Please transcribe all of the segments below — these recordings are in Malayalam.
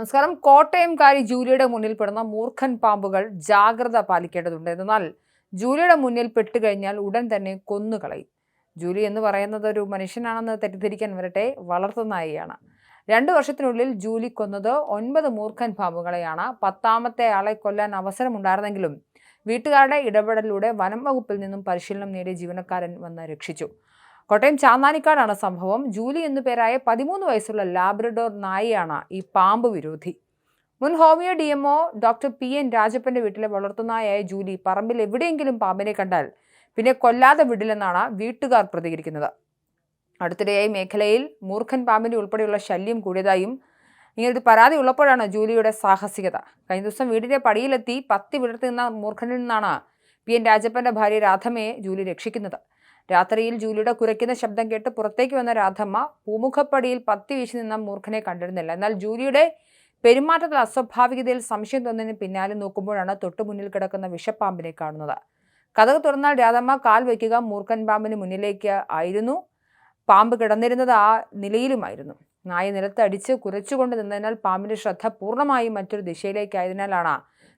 നമസ്കാരം. കോട്ടയംകാരി ജൂലിയുടെ മുന്നിൽപ്പെടുന്ന മൂർഖൻ പാമ്പുകൾ ജാഗ്രത പാലിക്കേണ്ടതുണ്ട്. എന്നാൽ ജൂലിയുടെ മുന്നിൽ പെട്ടുകഴിഞ്ഞാൽ ഉടൻ തന്നെ കൊന്നുകളയും. ജൂലി എന്ന് പറയുന്നത് ഒരു മനുഷ്യനാണെന്ന് തെറ്റിദ്ധരിക്കാൻ വരട്ടെ വളർത്തുനായിയാണ് രണ്ടു വർഷത്തിനുള്ളിൽ ജൂലി കൊന്നത് ഒൻപത് മൂർഖൻ പാമ്പുകളെയാണ്. പത്താമത്തെ ആളെ കൊല്ലാൻ അവസരമുണ്ടായിരുന്നെങ്കിലും വീട്ടുകാരുടെ ഇടപെടലിലൂടെ വനം വകുപ്പിൽ നിന്നും പരിശീലനം നേടിയ ജീവനക്കാരൻ വന്ന് രക്ഷിച്ചു. കോട്ടയം ചാന്നാനിക്കാടാണ് സംഭവം. ജൂലി എന്നു പേരായ പതിമൂന്ന് വയസ്സുള്ള ലാബ്രഡോർ നായയാണ് ഈ പാമ്പ് വിരോധി. മുൻ homeo D MO doctor P N രാജപ്പന്റെ വീട്ടിലെ വളർത്തുനായായ ജൂലി പറമ്പിൽ എവിടെയെങ്കിലും പാമ്പിനെ കണ്ടാൽ പിന്നെ കൊല്ലാതെ വിടില്ലെന്നാണ് വീട്ടുകാർ പ്രതികരിക്കുന്നത്. അടുത്തിടെയായി മേഖലയിൽ മൂർഖൻ പാമ്പിന്റെ ഉൾപ്പെടെയുള്ള ശല്യം കൂടിയതായും ഇങ്ങനൊരു പരാതി ഉള്ളപ്പോഴാണ് ജൂലിയുടെ സാഹസികത. കഴിഞ്ഞ ദിവസം വീടിന്റെ പടിയിലെത്തി പത്തി വിടർത്തി വിടർത്തുന്ന മൂർഖനിൽ നിന്നാണ് പി എൻ രാജപ്പന്റെ ഭാര്യ രാധമയെ ജൂലി രക്ഷിക്കുന്നത്. രാത്രിയിൽ ജൂലിയുടെ കുരയ്ക്കുന്ന ശബ്ദം കേട്ട് പുറത്തേക്ക് വന്ന രാധമ്മ പൂമുഖപ്പടിയിൽ പത്തി വീശി നിന്ന മൂർഖനെ കണ്ടിരുന്നില്ല. എന്നാൽ ജൂലിയുടെ പെരുമാറ്റത്തിൽ അസ്വാഭാവികതയിൽ സംശയം തോന്നിയതിന് പിന്നാലെ നോക്കുമ്പോഴാണ് തൊട്ടു മുന്നിൽ കിടക്കുന്ന വിഷപ്പാമ്പിനെ കാണുന്നത്. കഥക് തുറന്നാൽ രാധമ്മ കാൽ വയ്ക്കുക മൂർഖൻ പാമ്പിന് മുന്നിലേക്ക് ആയിരുന്നു. പാമ്പ് കിടന്നിരുന്നത് ആ നിലയിലുമായിരുന്നു. നായ നിലത്തടിച്ച് കുരച്ചുകൊണ്ട് നിന്നതിനാൽ പാമ്പിന്റെ ശ്രദ്ധ പൂർണമായും മറ്റൊരു ദിശയിലേക്കായതിനാലാണ്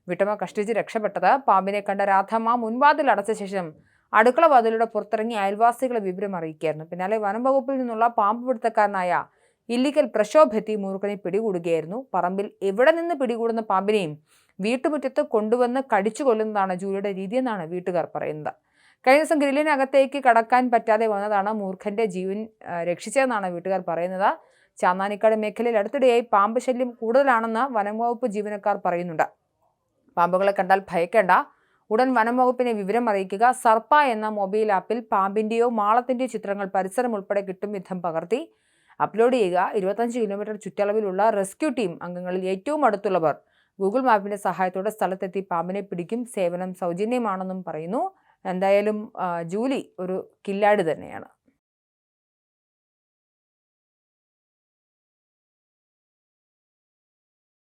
വിട്ടമ്മ കഷ്ടിച്ച് രക്ഷപ്പെട്ടത്. പാമ്പിനെ കണ്ട രാധമ്മ മുൻവാതിൽ അടച്ച ശേഷം അടുക്കള വാതിലൂടെ പുറത്തിറങ്ങി അയൽവാസികളെ വിവരം അറിയിക്കുകയായിരുന്നു. പിന്നാലെ വനം വകുപ്പിൽ നിന്നുള്ള പാമ്പ് പിടുത്തക്കാരനായ ഇല്ലിക്കൽ പ്രക്ഷോഭെത്തി മൂർഖനെ പിടികൂടുകയായിരുന്നു. പറമ്പിൽ എവിടെ നിന്ന് പിടികൂടുന്ന പാമ്പിനെയും വീട്ടുമുറ്റത്ത് കൊണ്ടുവന്ന് കടിച്ചു കൊല്ലുന്നതാണ് ജൂലിയുടെ രീതിയെന്നാണ് വീട്ടുകാർ പറയുന്നത്. കഴിഞ്ഞ ദിവസം ഗ്രില്ലിനകത്തേക്ക് കടക്കാൻ പറ്റാതെ വന്നതാണ് മൂർഖന്റെ ജീവൻ രക്ഷിച്ചതെന്നാണ് വീട്ടുകാർ പറയുന്നത്. ചാന്നാനിക്കാട് മേഖലയിൽ അടുത്തിടെയായി പാമ്പ് ശല്യം കൂടുതലാണെന്ന് വനംവകുപ്പ് ജീവനക്കാർ പറയുന്നുണ്ട്. പാമ്പുകളെ കണ്ടാൽ ഭയക്കേണ്ട. ഉടൻ വനം വിവരം അറിയിക്കുക. സർപ്പ എന്ന മൊബൈൽ ആപ്പിൽ പാമ്പിന്റെയോ മാളത്തിന്റെയോ ചിത്രങ്ങൾ പരിസരം ഉൾപ്പെടെ കിട്ടും വിധം പകർത്തി അപ്ലോഡ് ചെയ്യുക. ഇരുപത്തഞ്ച് കിലോമീറ്റർ ചുറ്റളവിലുള്ള റെസ്ക്യൂ ടീം അംഗങ്ങളിൽ ഏറ്റവും അടുത്തുള്ളവർ ഗൂഗിൾ മാപ്പിന്റെ സഹായത്തോടെ സ്ഥലത്തെത്തി പാമ്പിനെ പിടിക്കും. സേവനം സൗജന്യമാണെന്നും പറയുന്നു. എന്തായാലും ജൂലി ഒരു കില്ലാടി തന്നെയാണ്.